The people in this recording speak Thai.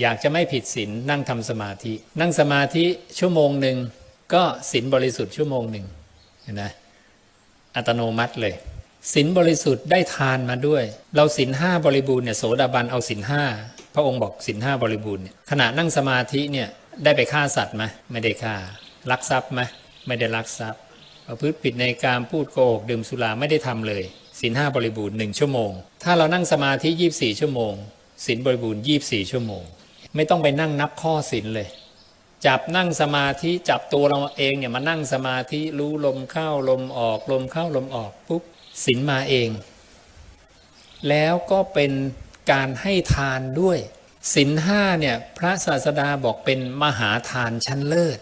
อยากจะไม่ผิดศีลนั่งทำสมาธิ นั่งสมาธิชั่วโมงหนึ่งก็ศีลบริสุทธิ์ชั่วโมงหนึ่งเห็นไหมอัตโนมัติเลยศีลบริสุทธิ์ได้ทานมาด้วย เราศีลห้าบริบูรณ์เนี่ยโสดาบันเอาศีลห้าพระองค์บอกศีลห้าบริบูรณ์เนี่ยขณะนั่งสมาธิเนี่ยได้ไปฆ่าสัตว์ไหมไม่ได้ฆ่าลักทรัพย์ไหมไม่ได้ลักทรัพย์ประพฤติผิดในการพูดโกหกดื่มสุราไม่ได้ทำเลยศีลห้าบริบูรณ์หนึ่งชั่วโมง ถ้าเรานั่งสมาธิยี่สี่ชั่วโมงศีลบริบูรณ์ยี่สี่ชั่วโมง ไม่ต้องไปนั่งนับข้อศีลเลย จับนั่งสมาธิจับตัวเราเองเนี่ยมานั่งสมาธิรู้ลมเข้าลมออกลมเข้าลมออกปุ๊บศีลมาเอง แล้วก็เป็นการให้ทานด้วยศีลห้าเนี่ยพระศาสดาบอกเป็นมหาทานชั้นเลิศ